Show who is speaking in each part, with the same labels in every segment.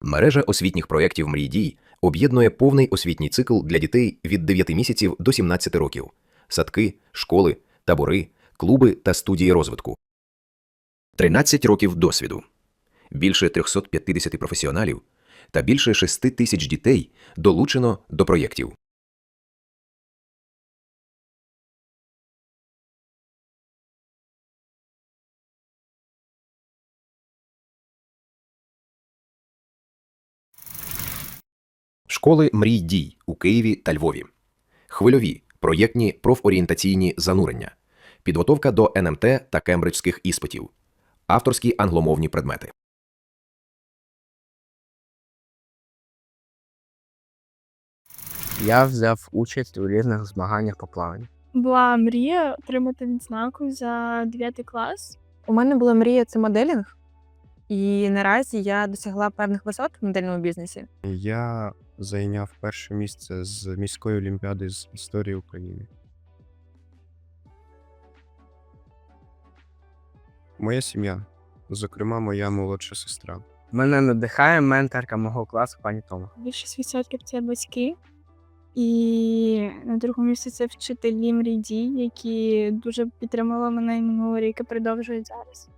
Speaker 1: Мережа освітніх проєктів «Мрій дій» об'єднує повний освітній цикл для дітей від 9 місяців до 17 років, садки, школи, табори, клуби та студії розвитку. 13 років досвіду. Більше 350 професіоналів та більше 6 тисяч дітей долучено до проєктів. Школи мрій дій у Києві та Львові. Хвильові проєктні профорієнтаційні занурення. Підготовка до НМТ та кембриджських іспитів. Авторські англомовні предмети.
Speaker 2: Я взяв участь у різних змаганнях по плаванню.
Speaker 3: Була мрія отримати відзнаку за 9 клас.
Speaker 4: У мене була мрія це моделінг, і наразі я досягла певних висот в модельному бізнесі.
Speaker 5: Я зайняв перше місце з міської олімпіади з історії України. Моя сім'я, зокрема, моя молодша сестра.
Speaker 2: Мене надихає менторка мого класу пані Тома.
Speaker 3: Більшість відсотків це батьки. І на другому місці це вчителі мрій дій, які дуже підтримали мене і минулого рік і продовжують зараз.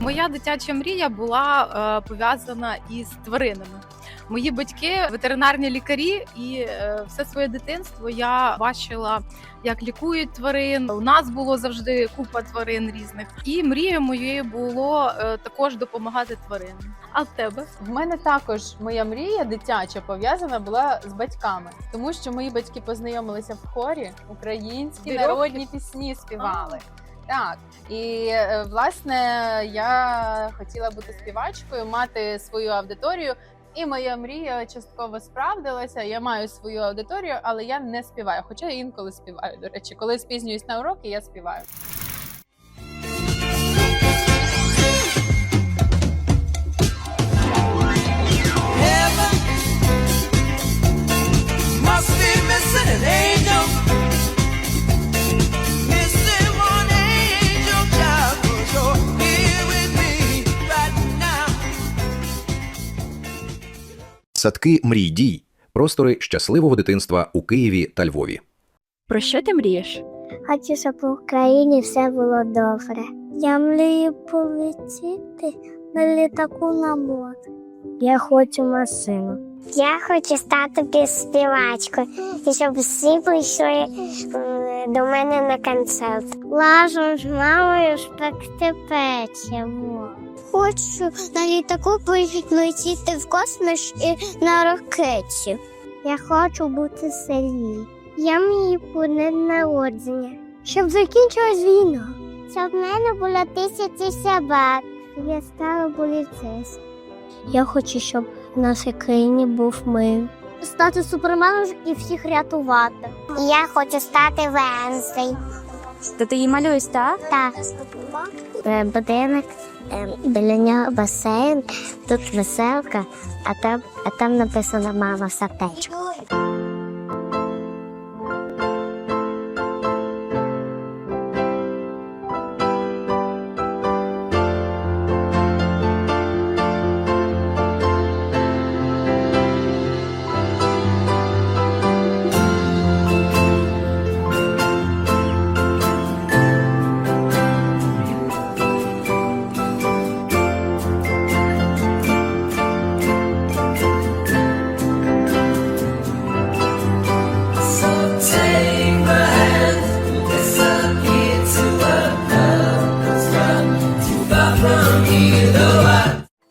Speaker 6: Моя дитяча мрія була е, пов'язана із тваринами. Мої батьки ветеринарні лікарі, і е, все своє дитинство я бачила, як лікують тварин. У нас було завжди купа тварин різних. І мрією моєю було е, також допомагати тваринам. А в тебе?
Speaker 7: В мене також моя мрія дитяча пов'язана була з батьками, тому що мої батьки познайомилися в хорі, українські
Speaker 6: Вірьовки?
Speaker 7: народні пісні співали. Так, і е, власне я хотіла бути співачкою, мати свою аудиторію. І моя мрія частково справдилася. Я маю свою аудиторію, але я не співаю. Хоча я інколи співаю. До речі, коли спізнююсь на уроки, я співаю.
Speaker 1: Садки мрій дій. Простори щасливого дитинства у Києві та Львові.
Speaker 3: Про що ти мрієш?
Speaker 8: Хочу, щоб в Україні все було добре. Я мрію полетіти на літаку на море. Я хочу машину. Я хочу стати співачкою, і щоб всі прийшли е, до мене на концерт. Разом з мамою спекти печиво. Хочу на літаку полетіти в космос і на ракеті. Я хочу бути селі. Я про день народження. Щоб закінчилась війна. Щоб в мене було тисячі собак. Я стала поліцейською. Я хочу, щоб в нашій країні був мир. Стати суперменом і всіх рятувати. Я хочу стати Венсей.
Speaker 4: То ти її малюєш, так?
Speaker 8: Так. Е, Будинок, е, біля нього басейн, тут веселка, а там, а там написано мама в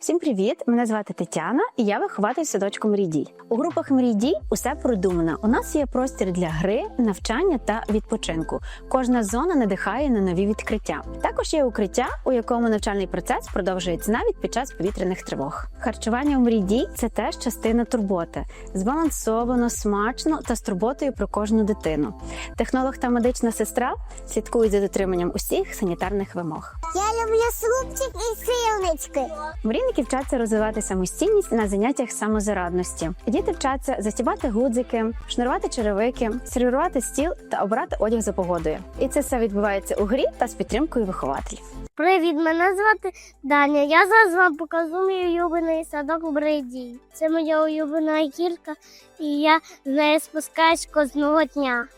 Speaker 9: Всім привіт! Мене звати Тетяна, і я вихователь садочку Мрійдій. У групах Мрійдій усе продумано. У нас є простір для гри, навчання та відпочинку. Кожна зона надихає на нові відкриття. Також є укриття, у якому навчальний процес продовжується навіть під час повітряних тривог. Харчування у Мрійдій це теж частина турботи, збалансовано, смачно та з турботою про кожну дитину. Технолог та медична сестра слідкують за дотриманням усіх санітарних вимог.
Speaker 8: Я люблю супчик і силнички.
Speaker 9: Мрійники Дітки вчаться розвивати самостійність на заняттях самозарадності. Діти вчаться застібати гудзики, шнурувати черевики, сервірувати стіл та обирати одяг за погодою. І це все відбувається у грі та з підтримкою вихователів.
Speaker 8: Привіт, мене звати Даня. Я зараз вам покажу мій улюблений садок Бриді. Це моя улюблена гірка, і я з нею спускаюсь кожного дня.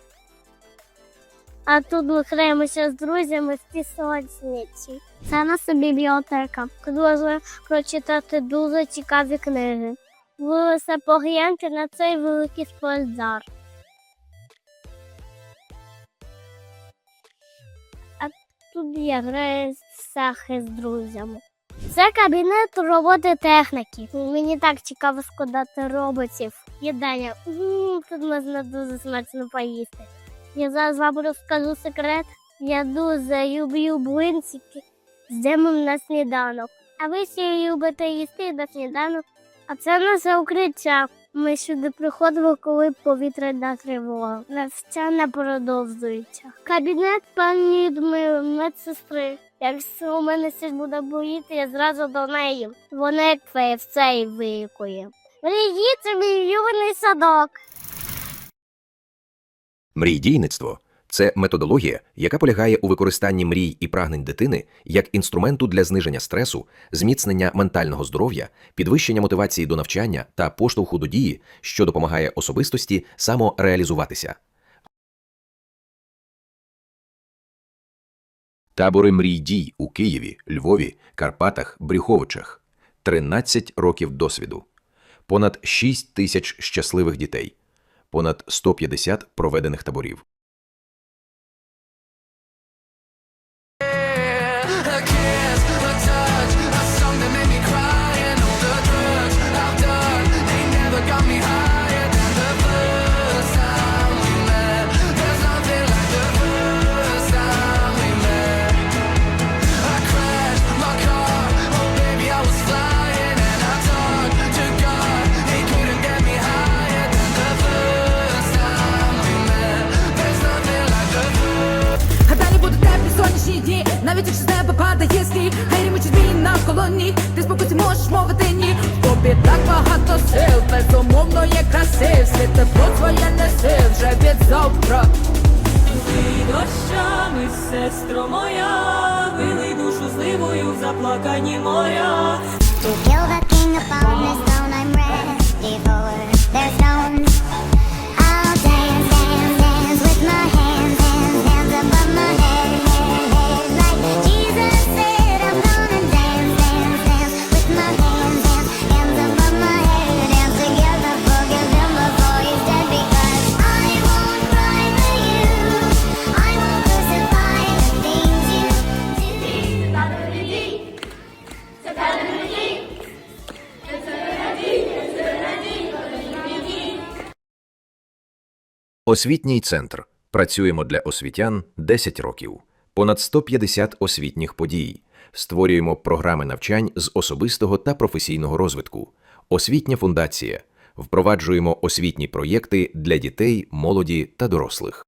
Speaker 8: А тут ми граємося з друзями в пісочниці. Це наша бібліотека. Тут можна прочитати дуже цікаві книги. Ви все погляньте на цей великий спортзал. А тут я граю в шахи з друзями. Це кабінет роботи техніки. Мені так цікаво складати роботів. Їдання. Тут можна дуже смачно поїсти. Я зараз вам розкажу секрет. Я дуже люблю блинчики з джемом на сніданок. А ви всі любите їсти на сніданок. А це наше укриття. Ми сюди приходимо, коли повітряна тривога. Навчання продовжується. Кабінет пані Людмили, медсестри. Якщо у мене щось буде боліти, я зразу до неї. Вона як все і вилікує. Привіт, це мій улюблений садок.
Speaker 1: Мрійдійництво це методологія, яка полягає у використанні мрій і прагнень дитини як інструменту для зниження стресу, зміцнення ментального здоров'я, підвищення мотивації до навчання та поштовху до дії, що допомагає особистості самореалізуватися. Табори мрій дій у Києві, Львові, Карпатах, Брюховичах. 13 років досвіду. Понад 6 тисяч щасливих дітей. Понад 150 проведених таборів.
Speaker 10: Тобі так багато сил, безумовно є красив, світ тепло своє неси вже від завтра.
Speaker 11: Дощами, сестро моя, вилий душу зливою в заплакані моря.
Speaker 1: Освітній центр. Працюємо для освітян 10 років. Понад 150 освітніх подій. Створюємо програми навчань з особистого та професійного розвитку. Освітня фундація. Впроваджуємо освітні проєкти для дітей, молоді та дорослих.